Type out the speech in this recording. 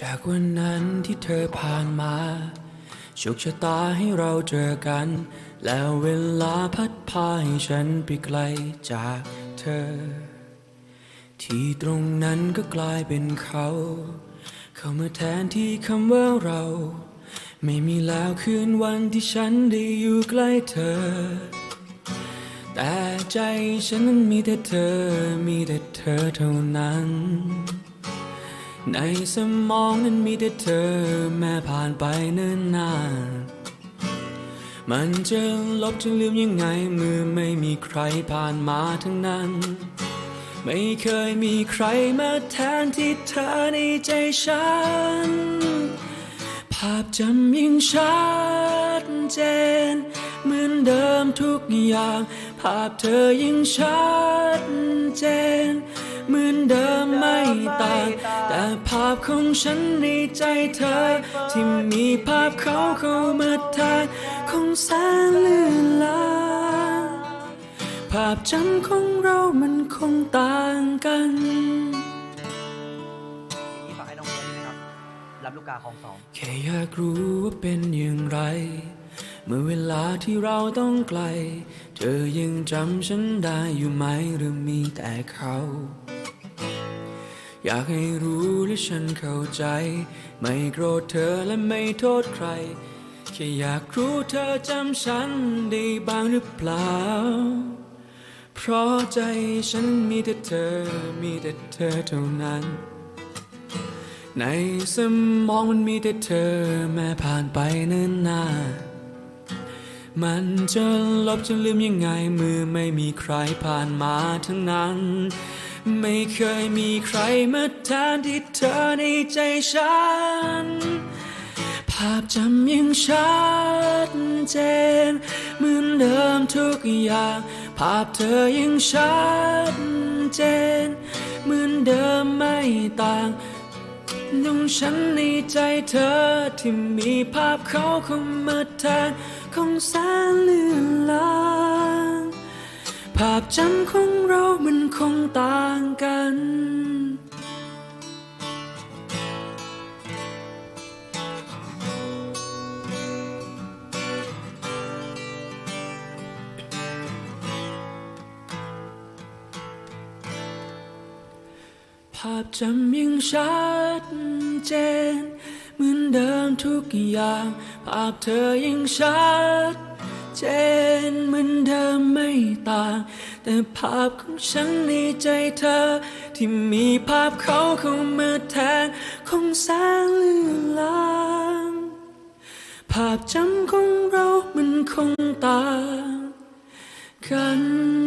จากวันนั้นที่เธอผ่านมาโชคชะตาให้เราเจอกัน แล้วเวลาพัดพาให้ฉันไปไกลจากเธอ ที่ตรงนั้นก็กลายเป็นเขา เขามาแทนที่คำว่าเรา ไม่มีแล้วคืนวันที่ฉันได้อยู่ใกล้เธอ แต่ใจฉันนั้นมีแต่เธอ มีแต่เธอเท่านั้น ในสมองนั้นมีแต่เธอแม้ผ่านไปเนิ่นนาน มันจะลบจะลืมยังไงเมื่อไม่มีใครผ่านมาทั้งนั้น ไม่เคยมีใครมาแทนที่เธอในใจฉัน ภาพจำยังชัดเจน เหมือนเดิมทุกอย่าง ภาพเธอยังชัดเจน เหมือนเดิม แต่ภาพของฉันในใจเธอ ที่มีภาพเขาเข้ามาแทนคงแสนเลื่อนลางภาพจำของเรามันคงต่างกันนี่ฝากให้น้องเฟิร์นนะครับ รับลูกกาของสองแค่อยากรู้ว่าเป็นอย่างไร เมื่อเวลาที่เราต้องไกล เธอยังจำฉันได้อยู่ไหมหรือมีแต่เขา อยากให้รู้และฉันเข้าใจ ไม่โกรธเธอและไม่โทษใคร แค่อยากรู้เธอจำฉันได้บ้างหรือเปล่า เพราะใจฉันมีแต่เธอ มีแต่เธอเท่านั้น ในสมองมันมีแต่เธอแม้ผ่านไปเนิ่นนานมันจะลบจะลืมยังไงเมื่อไม่มีใครผ่านมาทั้งนั้น ไม่เคยมีใครมาแทนที่เธอในใจฉัน ภาพจำยังชัดเจนเหมือนเดิมทุกอย่าง ภาพเธอยังชัดเจนเหมือนเดิมไม่ต่างดวงฉันในใจเธอที่มีภาพเขาเข้ามาแทนคงแสนลื่นลา ภาพจำของเรามันคงต่างกัน ภาพจำยังชัดเจน เหมือนเดิมทุกอย่าง ภาพเธอยังชัด เจนเหมือนเดิมไม่ต่าง แต่ภาพของฉันในใจเธอ ที่มีภาพเขาเข้ามาแทนคงแสงลื่อนลางภาพจำของเรามันคงต่างกัน